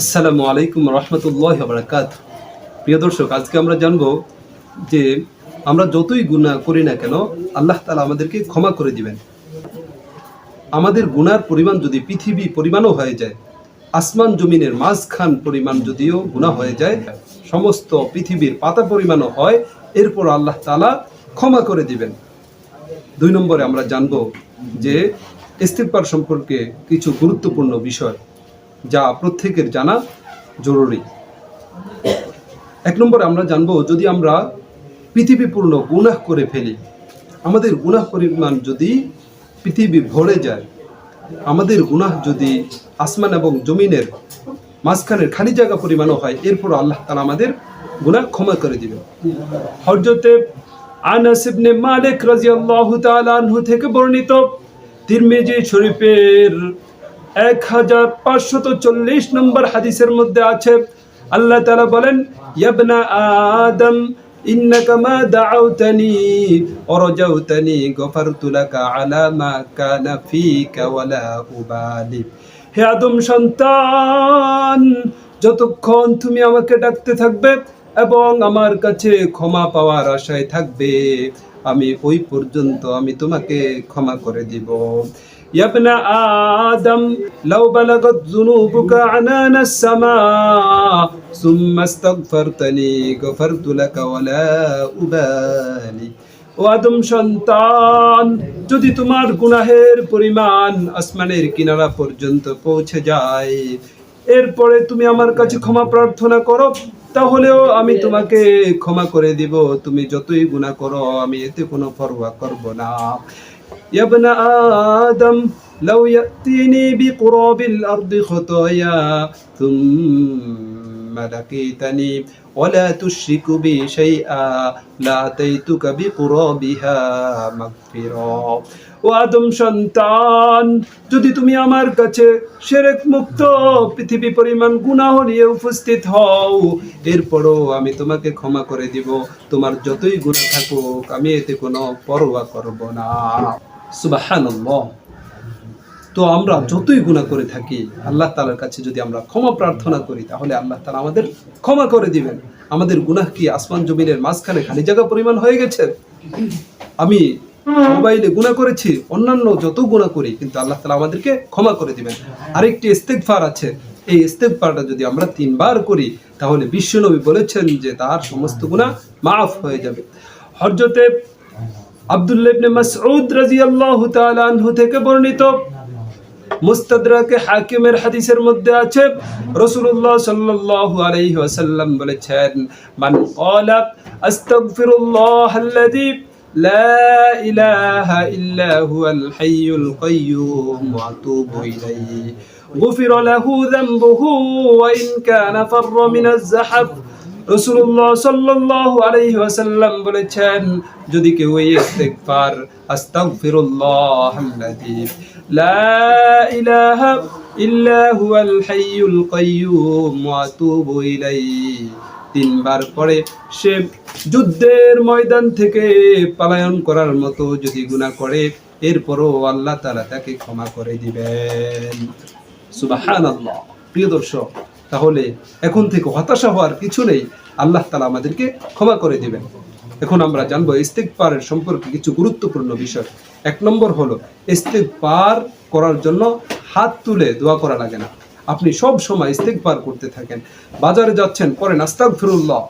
আসসালামু আলাইকুম রহমতুল্লাহ বারাকাত প্রিয় দর্শক, আজকে আমরা জানব যে আমরা যতই গুণা করি না কেন, আল্লাহ তালা আমাদেরকে ক্ষমা করে দিবেন। আমাদের গুনার পরিমাণ যদি পৃথিবী পরিমাণও হয়ে যায়, আসমান জমিনের মাঝখান পরিমাণ যদিও গুণা হয়ে যায়, সমস্ত পৃথিবীর পাতা পরিমাণও হয়, এরপর আল্লাহ তালা ক্ষমা করে দিবেন। দুই নম্বরে আমরা জানব যে ইস্তেকবার সম্পর্কে কিছু গুরুত্বপূর্ণ বিষয়। যা প্রত্যেকের জানা জরুরি। এক নম্বরে আমরা জানব, যদি আমরা পৃথিবীপূর্ণ গুনাহ করে ফেলি, আমাদের গুনাহ পরিমাণ যদি পৃথিবী ভরে যায়, আমাদের গুনাহ যদি আসমান এবং জমিনের মাঝখানের খালি জায়গা পরিমাণও হয়, এরপর আল্লাহ তালা আমাদের গুনাহ ক্ষমা করে দিবেন। হরজতে আনাস মালিক রাদিয়াল্লাহু তাআলা থেকে বর্ণিত তিরমিজি শরীফের এক হাজার পাঁচশত চল্লিশ নম্বর হাদিসের মধ্যে আছে, আল্লাহ তালা বলেন, ইয়াবনা আদম, ইন্নাকা মা দাআউতানি অরজাউতানি, গফারতু লাকা আলা মা কানা ফীকা ওয়ালা উবালি। হে আদম সন্তান, যতক্ষণ তুমি আমাকে ডাকতে থাকবে এবং আমার কাছে ক্ষমা পাওয়ার আশায় থাকবে, আমি ওই পর্যন্ত আমি তোমাকে ক্ষমা করে দিব। يا ابن آدم لو بلغت ذنوبك عنان السماء ثم استغفرتني غفرت لك ولا أبالي ও আদম সন্তান যদি তোমার গুনাহের পরিমাণ আসমানের কিনারা পর্যন্ত পৌঁছে যায় এরপরে তুমি আমার কাছে ক্ষমা প্রার্থনা করো তাহলেও আমি তোমাকে ক্ষমা করে দিব তুমি যতই গুনাহ করো আমি এতে কোনো পরোয়া করব না يا ابن آدم لو يأتيني بقراب الأرض خطايا ثم لقيتني ولا تشرك بي شيئا لأتيتك بقرابها مغفرا ও আদম সন্তান যদি তুমি আমার কাছে সেরেক মুক্ত পৃথিবী পরিমাণ গুনাহ নিয়ে উপস্থিত হও এরপরও আমি তোমাকে ক্ষমা করে দিব তোমার যতই গুনাহ থাকুক আমি এতে কোনো পরোয়া করব না সুবাহানাল্লাহ। তো আমরা যতই গুনাহ করে থাকি, আল্লাহ তালার কাছে যদি আমরা ক্ষমা প্রার্থনা করি, তাহলে আল্লাহ তালা আমাদের ক্ষমা করে দিবেন। আমাদের গুনাহ কি আসমান জমিনের মাঝখানে খালি জায়গা পরিমাণ হয়ে গেছে? আমি মোবাইলে গুণা করেছি, অন্যান্য যত গুণা করি, কিন্তু আল্লাহ তালা আমাদেরকে ক্ষমা করে দিবেন। আরেকটি ইস্তেকফার আছে। এই ইস্তেকফারটা যদি আমরা তিনবার করি, তাহলে বিশ্বনবী বলেছেন যে তার সমস্ত গুণা মাফ হয়ে যাবে। হরজতে আব্দুল্লাহ ইবনে মাসউদ রাদিয়াল্লাহু তাআলা আনহু থেকে বর্ণিত মুস্তাদরাকে হাকিমের হাদিসের মধ্যে আছে রাসূলুল্লাহ সাল্লাল্লাহু আলাইহি ওয়াসাল্লাম বলেছেন মান ক্বালা আস্তাগফিরুল্লাহ আল্লাযী لا إله إلا هو الحي القيوم وأتوب إليه غفر له ذنبه وإن كان فر من الزحف রসুল্লাহ সাল্লাহ ওয়াসাল্লাম বলেছেন, যদি কেউ লা ইলাহা ইল্লা হুয়াল হাইয়ুল ওয়া ইলাইহি। তিনবার পরে সে যুদ্ধের ময়দান থেকে পলায়ন করার মতো যদি গুনাহ করে, এরপরও আল্লাহ তাআলা তাকে ক্ষমা করে দিবেন। সুবহানাল্লাহ। প্রিয় দর্শক তাহলে এখন থেকে হতাশা হওয়ার কিছু নেই। আল্লাহ তালা আমাদেরকে ক্ষমা করে দিবেন। এখন আমরা জানব ইস্তেক পারের সম্পর্কে কিছু গুরুত্বপূর্ণ বিষয়। এক নম্বর হলো ইস্তেক পার করার জন্য হাত তুলে দোয়া করা লাগে না। আপনি সব সময় ইস্তেক পার করতে থাকেন। বাজারে যাচ্ছেন পরে নাস্তাক ফিরুল্লাহ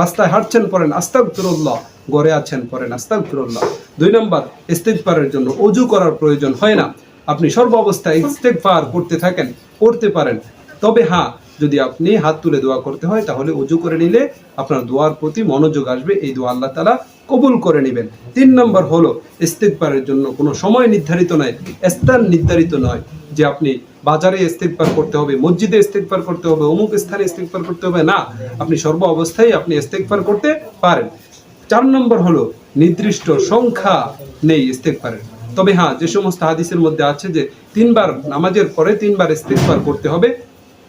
রাস্তায় হাঁটছেন পরে নাস্তাক ফিরুল্লাহ গড়ে আছেন পরে নাস্তাক ফিরুল্লাহ দুই নম্বর ইস্তেক পারের জন্য অজু করার প্রয়োজন হয় না। আপনি সর্ব অবস্থায় ইস্তেক পার করতে থাকেন করতে পারেন। তবে হ্যাঁ যদি আপনি হাত তুলে দোয়া করতে হয়, তাহলে উজু করে নিলে আপনার দোয়ার প্রতি মনোযোগ আসবে। এই দোয়া আল্লাহ তালা কবুল করে নেবেন। তিন নম্বর হলো ইস্তেকবারের জন্য কোনো সময় নির্ধারিত নয়, স্থান নির্ধারিত নয় যে আপনি বাজারে ইস্তেকবার করতে হবে, মসজিদে ইস্তেকবার করতে হবে, অমুক স্থানে ইস্তেকবার করতে হবে। না, আপনি সর্ব অবস্থায় আপনি ইস্তেকবার করতে পারেন। চার নম্বর হলো নির্দিষ্ট সংখ্যা নেই ইস্তেকবারের তবে হ্যাঁ যে সমস্ত হাদিসের মধ্যে আছে যে তিনবার নামাজের পরে তিনবার ইস্তেকবার করতে হবে।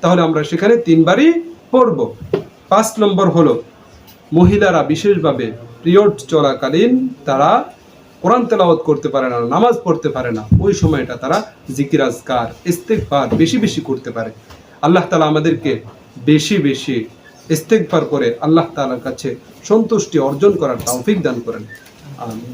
তাহলে আমরা সেখানে তিনবারই পড়ব। পাঁচ নম্বর হলো, মহিলারা বিশেষভাবে পিরিয়ড চলাকালীন তারা কোরআন তেলাওয়াত করতে পারে না, নামাজ পড়তে পারে না। ওই সময়টা তারা জিকির, আজকার ইস্তেকবার বেশি বেশি করতে পারে। আল্লাহ তালা আমাদেরকে বেশি বেশি ইস্তেকবার করে আল্লাহ তালার কাছে সন্তুষ্টি অর্জন করার তৌফিক দান করেন। আমিন।